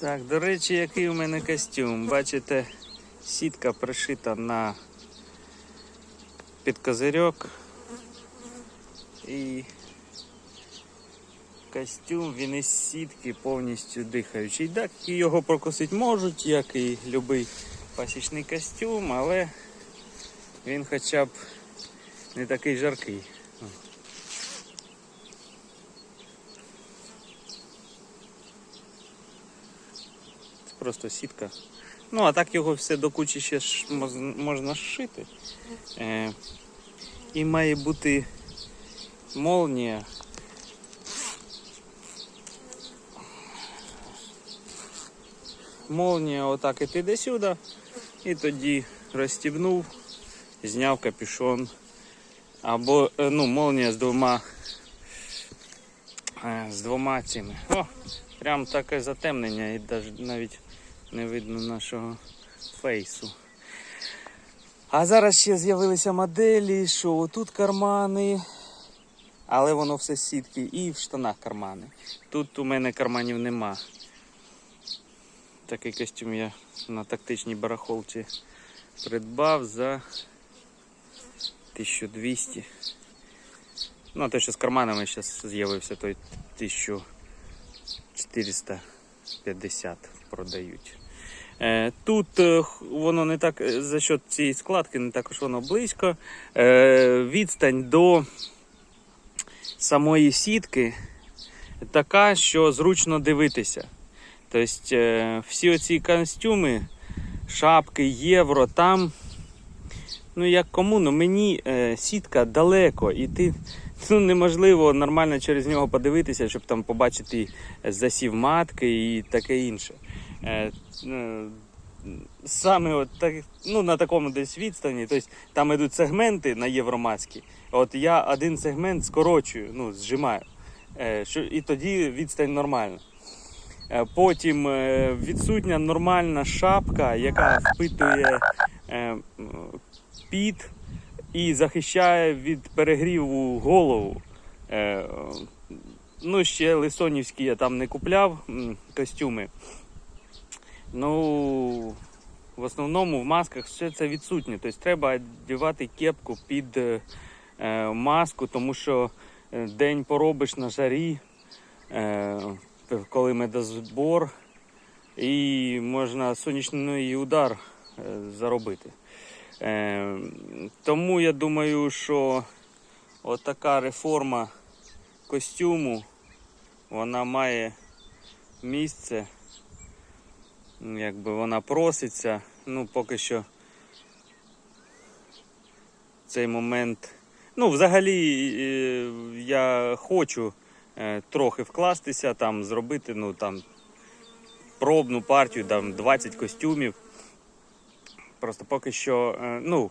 Так, до речі, який у мене костюм. Бачите, сітка пришита на під козирьок. І костюм він із сітки повністю дихаючий. Так, його прокусити можуть, як і будь-який пасічний костюм, але він хоча б не такий жаркий. Це просто сітка. Ну, а так його все до кучі ще ж можна зшити. Е, і має бути молнія. Молнія отак іти до сюди. І тоді розстібнув, зняв капюшон. Або е, ну, молнія з двома е, з двома цими. О, прям таке затемнення і навіть не видно нашого фейсу. А зараз ще з'явилися моделі, що отут кармани, але воно все сітки і в штанах кармани. Тут у мене карманів нема. Такий костюм я на тактичній барахолці придбав за 1200. Ну, а те, що з карманами зараз з'явився, той 1450 продають. Е, Тут е, воно не так е, за счет цієї складки, не також воно близько. Відстань до самої сітки така, що зручно дивитися. Тобто всі оці костюми, шапки, євро, там, ну як кому, ну мені сітка далеко, і ти ну, неможливо нормально через нього подивитися, щоб там побачити засів матки і таке інше. Е, е, Саме от так, ну, на такому десь відстані, тобто там йдуть сегменти на євроматські. От я один сегмент скорочую, ну, зжимаю. Е, і тоді відстань нормальна. Е, Потім е, відсутня нормальна шапка, яка впитує е, піт і захищає від перегріву голову. Е, Ну, ще лисонівські я там не купляв костюми. Ну, в основному в масках все це відсутнє. Тобто треба одягати кепку під е, е, маску, тому що день поробиш на жарі, коли медозбор, і можна сонячний удар заробити. Е, тому я думаю, що отака реформа костюму вона має місце. Якби вона проситься. Ну, поки що цей момент. Ну, взагалі, я хочу е, трохи вкластися, там, зробити ну, там, пробну партію, там 20 костюмів. Просто поки що, е, ну,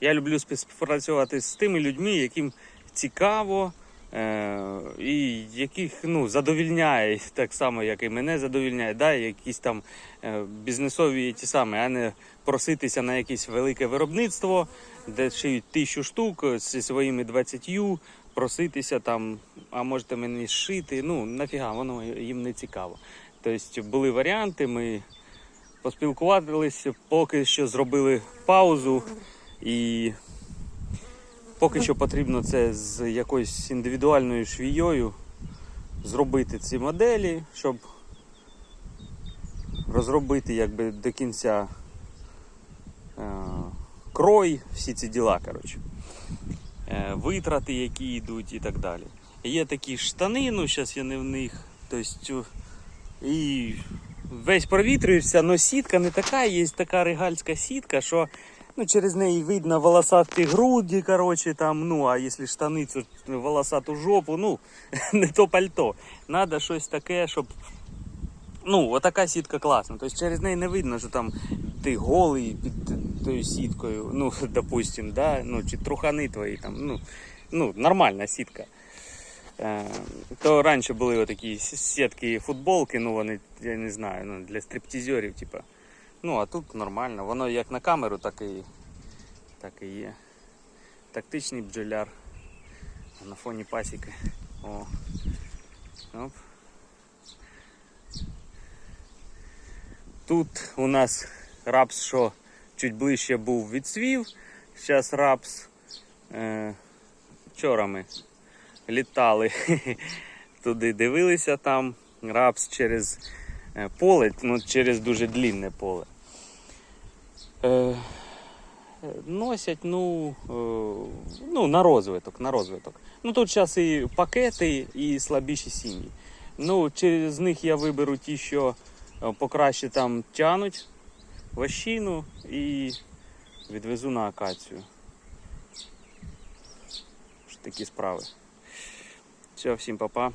я люблю співпрацювати з тими людьми, яким цікаво. Е, і яких ну, задовільняє так само, як і мене задовільняє, да, якісь там е, бізнесові ті самі, а не проситися на якесь велике виробництво, де шиють тисячу штук зі своїми 20, проситися там, а можете мені зшити. Ну, нафіга, воно їм не цікаво. Тобто були варіанти, ми поспілкувалися, поки що зробили паузу і Поки що потрібно це з якоюсь індивідуальною швією зробити ці моделі, щоб розробити якби до кінця е, крой, всі ці діла, коротше. Е, витрати, які йдуть і так далі. Є такі штани, ну зараз я не в них. Тобто, і весь провітрюєшся, але сітка не така, є така регальська сітка, що Ну, через неї видно волосаті груді, короче, там, ну, а якщо штани, то волосату жопу, ну, не то пальто. Надо щось таке, щоб. Ну, отака сітка класна. Тобто через неї не видно, що там ти голий під тою сіткою, ну, допустим, да? ну, чи трухани твої там, ну, ну, нормальна сітка. Е, то раніше були отакі сітки футболки, ну вони, я не знаю, ну, для стриптизерів, типа. Ну, а тут нормально. Воно як на камеру, так і, так і є. Тактичний бджоляр. На фоні пасіки. О. Оп. Тут у нас рапс, що чуть ближче був відсвів. Зараз рапс. Е, вчора ми літали туди, дивилися там. Рапс через е, поле, ну, через дуже длінне поле. Е, носять, ну, е, ну, на розвиток, на розвиток. Ну тут зараз і пакети, і слабіші сім'ї. Ну, через них я виберу ті, що е, покраще там тянуть ващину і відвезу на акацію. Такі справи. Все, всім па-па.